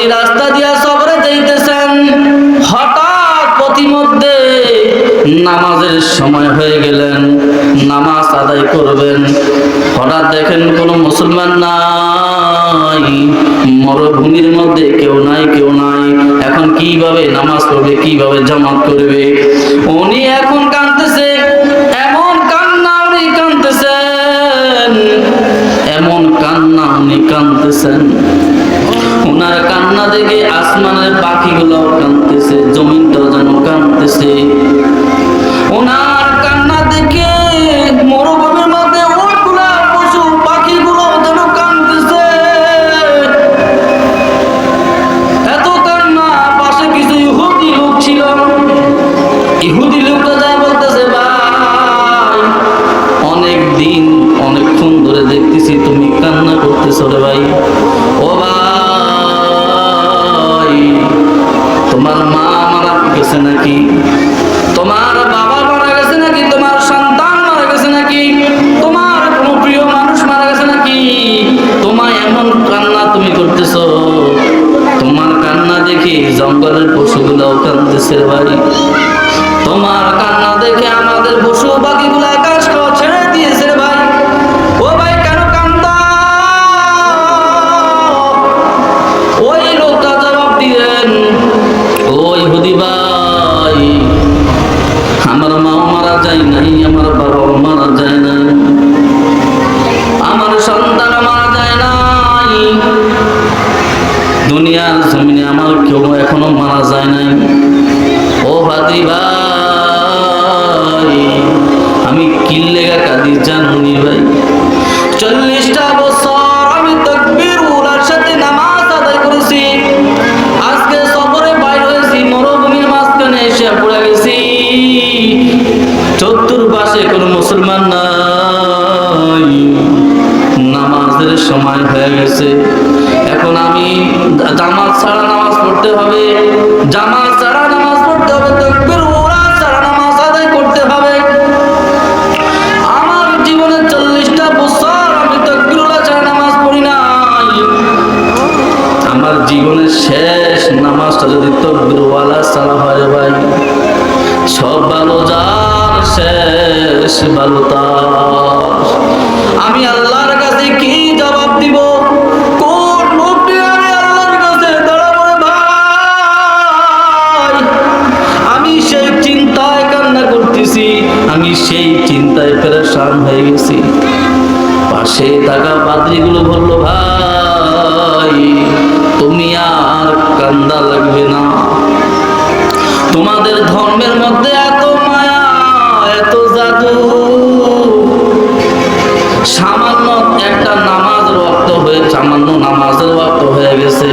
যদি রাস্তা দিয়া সবরে যাইতেছেন, হঠাৎ প্রতিমধ্যে নামাজের সময় হয়ে গেলেন, নামাজ আদায় করবেন। হঠাৎ দেখেন কোনো মুসলমান নাই, মরুভূমির মধ্যে কেউ নাই কেউ নাই। এখন কীভাবে নামাজ পড়বে, কীভাবে জামাত করবে? উনি এখন কাঁদতেছে কান্না দেখে আসমানের পাখিগুলো কাঁদতেছে, জমিনটাও যেন কাঁদতেছে। ওনার কান্না দেখে মরুভূমির মধ্যে এত কান্না, পাশে কিছু ইহুদি লোক ছিল। ইহুদি লোকটা বলতেছে অনেক দিন অনেকক্ষণ ধরে দেখতেছি তুমি কান্না করতেছো রে ভাই। ও গেছে নাকি? তোমার বাবা মারা গেছে নাকি? তোমার সন্তান মারা গেছে নাকি? তোমার কোনো প্রিয় মানুষ মারা গেছে নাকি? তোমায় এমন কান্না তুমি করতেছো। তোমার কান্না দেখি জঙ্গলের পশুগুলো কান্দতেছে ভাই। তোমার কান্না দেখে আমাদের পশু পাখিগুলো নামাজের সময় হয়ে গেছে। এখন আমি জামাত ছাড়া নামাজ পড়তে হবে, জামাত ছাড়া নামাজ পড়তে হবে আমার জীবনে শেষ নামাজটা যদি সব ভালো শেষ ভালো আমি আল্লাহর কাছে কি জবাব দিব? আমি সেই চিন্তায় কান্না করতেছি, আমি সেই চিন্তায় পেরেশান হয়ে গেছি। পাশে থাকা পাদ্রিগুলো বলল, ভাই, তুমি আর কান্দা লাগবে সামান্য নামাজের রক্ত হয়ে গেছে।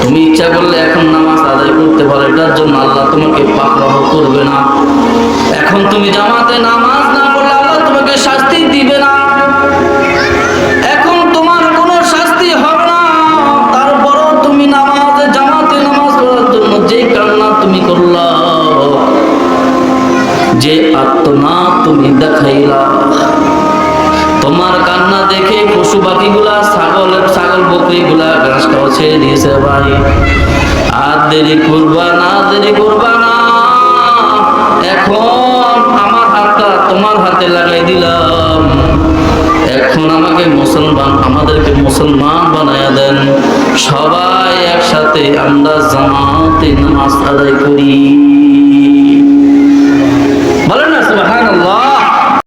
তুমি ইচ্ছা করলে এখন নামাজ আদায় করতে পারো, এটার জন্য আল্লাহ তোমাকে পাকড়াহ করবে না। এখন তুমি জামাতে নামাজ না পড়লে আল্লাহ তোমাকে শাস্তি দিবে না। এখন তোমার কোনো শাস্তি হবে না। তারপরও তুমি নামাজে, জামাতে নামাজ পড়ার জন্য যে কান্না তুমি করলা, যে আত্মনা তুমি দেখাইলা তোমার কান্না দেখে পশু পাখিগুলা, ছাগল ছাগল বকরিগুলা ঘাস খাওয়া ছেড়ে দিয়েছে ভাই। আর দেরি করবা না, দেরি করবা না। এখন আমার হাতটা তোমার হাতে লাগাই দিলাম। এখন আমাকে মুসলমান, আমাদেরকে মুসলমান বানায়া দেন। সবাই একসাথে আমরা জামাতে নামাজ আদায় করি।